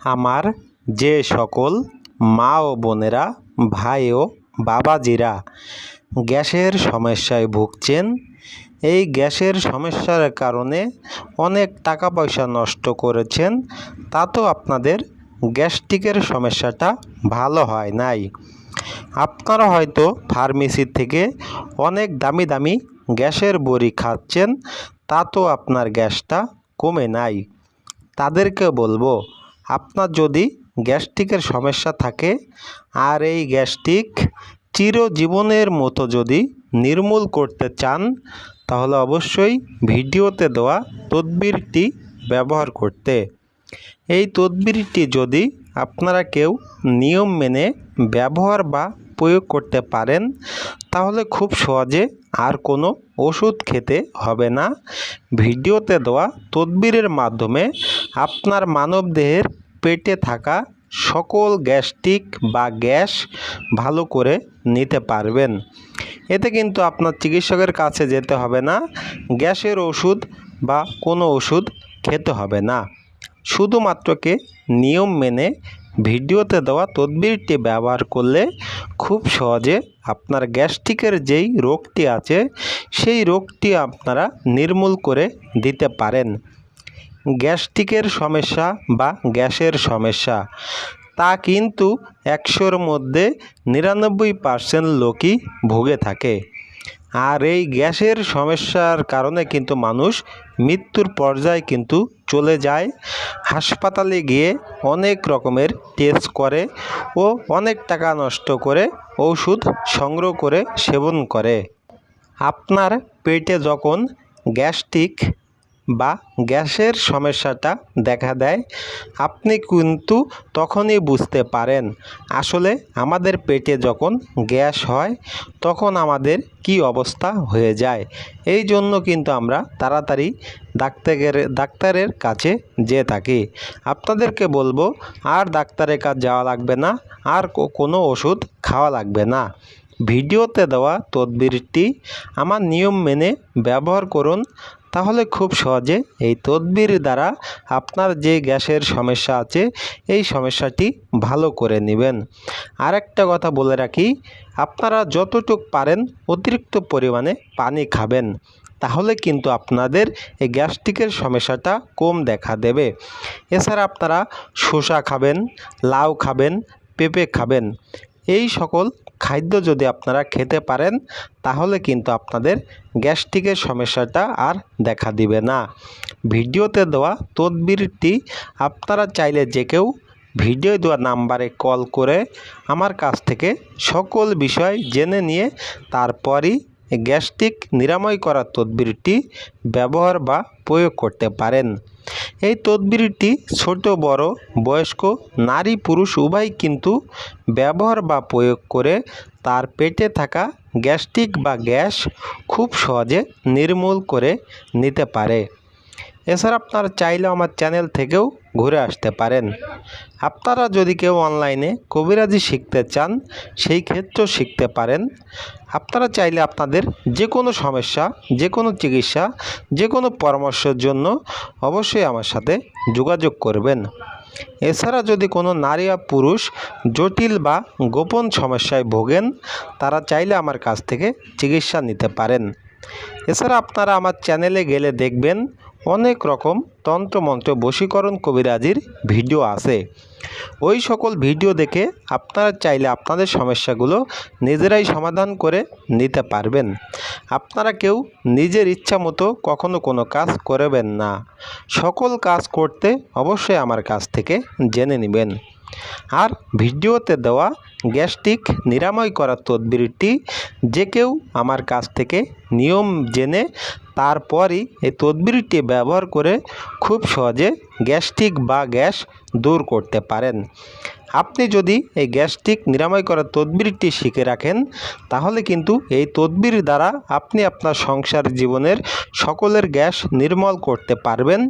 আমার যে সকল মা ও বোনেরা, ভাই ও বাবাজিরা গ্যাসের সমস্যায় ভুগছেন, এই গ্যাসের সমস্যার কারণে অনেক টাকা পয়সা নষ্ট করেছেন, তা তো আপনাদের গ্যাস্ট্রিকের সমস্যাটা ভালো হয় নাই। আপনারা হয়তো ফার্মেসি থেকে অনেক দামি দামি গ্যাসের বড়ি খাচ্ছেন, তা তো আপনার গ্যাসটা কমে নাই। তাদেরকে বলব আপনার যদি গ্যাস্ট্রিকের সমস্যা থাকে আর এই গ্যাস্ট্রিক চিরজীবনের মতো যদি নির্মূল করতে চান, তাহলে অবশ্যই ভিডিওতে দেওয়া তদবিরটি ব্যবহার করতে। এই তদবিরটি যদি আপনারা কেউ নিয়ম মেনে ব্যবহার বা প্রয়োগ করতে পারেন, তাহলে খুব সহজে আর কোনো ওষুধ খেতে হবে না। ভিডিওতে দেওয়া তদবিরের মাধ্যমে আপনার মানবদেহের পেটে থাকা সকল গ্যাস্ট্রিক বা গ্যাস ভালো করে নিতে পারবেন। এতে কিন্তু আপনার চিকিৎসকের কাছে যেতে হবে না, গ্যাসের ওষুধ বা কোনো ওষুধ খেতে হবে না। শুধুমাত্রকে নিয়ম মেনে ভিডিওতে দেওয়া তদবিরটি ব্যবহার করলে খুব সহজে আপনার গ্যাস্ট্রিকের যেই রোগটি আছে সেই রোগটি আপনারা নির্মূল করে দিতে পারেন। গ্যাস্ট্রিকের সমস্যা বা গ্যাসের সমস্যা, তা কিন্তু একশোর মধ্যে নিরানব্বই পার্সেন্ট লোকই ভুগে থাকে। আর এই গ্যাসের সমস্যার কারণে কিন্তু মানুষ মৃত্যুর পর্যায়ে কিন্তু চলে যায়। হাসপাতালে গিয়ে অনেক রকমের টেস্ট করে ও অনেক টাকা নষ্ট করে ওষুধ সংগ্রহ করে সেবন করে। আপনার পেটে যখন গ্যাস্ট্রিক বা গ্যাসের সমস্যাটা দেখা দেয়, আপনি কিন্তু তখনই বুঝতে পারেন, আসলে আমাদের পেটে যখন গ্যাস হয়, তখন আমাদের কি অবস্থা হয়ে যায়। এই জন্য কিন্তু আমরা তাড়াতাড়ি ডাক্তারের ডাক্তারের কাছে যেয়ে থাকি। আপনাদেরকে বলব, আর ডাক্তারের কাছে যাওয়া লাগবে না, আর কোনো ওষুধ খাওয়া লাগবে না। ভিডিওতে দেওয়া তদবিরটি আমার নিয়ম মেনে ব্যবহার করুন, তাহলে খুব সহজে এই তদবির দ্বারা আপনার যে গ্যাসের সমস্যা আছে, এই সমস্যাটি ভালো করে নেবেন। আরেকটা কথা বলে রাখি, আপনারা যতটুক পারেন অতিরিক্ত পরিমাণে পানি খাবেন, তাহলে কিন্তু আপনাদের এই গ্যাস্ট্রিকের সমস্যাটা কম দেখা দেবে। এছাড়া আপনারা শসা খাবেন, লাউ খাবেন, পেঁপে খাবেন এই সকল খাদ্য যদি আপনারা খেতে পারেন, তাহলে কিন্তু আপনাদের গ্যাস্ট্রিকের সমস্যাটা আর দেখা দিবে না। ভিডিওতে দেওয়া তদবিরটি আপনারা চাইলে যে কেউ ভিডিও দেওয়া নাম্বারে কল করে আমার কাছ থেকে সকল বিষয় জেনে নিয়ে তারপরই গ্যাস্ট্রিক নিরাময় করার তদবিরটি ব্যবহার বা প্রয়োগ করতে পারেন। এই তদবিরটি ছোট, বড়, বয়স্ক, নারী, পুরুষ উভয় কিন্তু ব্যবহার বা প্রয়োগ করে তার পেটে থাকা গ্যাস্ট্রিক বা গ্যাস খুব সহজে নির্মূল করে নিতে পারে। এছাড়া আপনারা চাইলে আমার চ্যানেল থেকেও ঘুরে আসতে পারেন। আপনারা যদি কেউ অনলাইনে কবিরাজি শিখতে চান, সেই ক্ষেত্রেও শিখতে পারেন। আপনারা চাইলে আপনাদের যে কোনো সমস্যা যে কোনো চিকিৎসা যে কোনো পরামর্শের জন্য অবশ্যই আমার সাথে যোগাযোগ করবেন। এছাড়া যদি কোনো নারী বা পুরুষ জটিল বা গোপন সমস্যায় ভোগেন, তারা চাইলে আমার কাছ থেকে চিকিৎসা নিতে পারেন। এছাড়া আপনারা আমার চ্যানেলে গেলে দেখবেন অনেক রকম তন্ত্রমন্ত্র বশীকরণ কবিরাজির ভিডিও আছে। ওই সকল ভিডিও দেখে আপনারা চাইলে আপনাদের সমস্যাগুলো নিজেরাই সমাধান করে নিতে পারবেন। আপনারা কেউ নিজের ইচ্ছা মতো কখনো কোনো কাজ করবেন না। সকল কাজ করতে অবশ্যই আমার কাছ থেকে জেনে নেবেন। আর ভিডিওতে দেওয়া গ্যাস্ট্রিক নিরাময় করার তদবিরটি যে কেউ আমার কাছ থেকে নিয়ম জেনে তারপরই এই তদবিরটি ব্যবহার করে খুব সহজে গ্যাস্ট্রিক বা গ্যাস দূর করতে পারেন। আপনি যদি এই গ্যাস্ট্রিক নিরাময় করার তদবিরটি শিখে রাখেন, তাহলে কিন্তু এই তদবির দ্বারা আপনি আপনার সংসার জীবনের সকলের গ্যাস নির্মল করতে পারবেন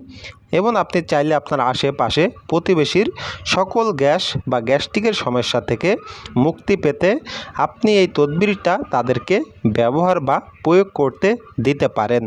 এবং আপনি চাইলে আপনার আশেপাশে প্রতিবেশীর সকল গ্যাস বা গ্যাস্ট্রিকের সমস্যা থেকে মুক্তি পেতে আপনি এই তদবিরটা তাদেরকে ব্যবহার বা প্রয়োগ করতে দিতে পারেন।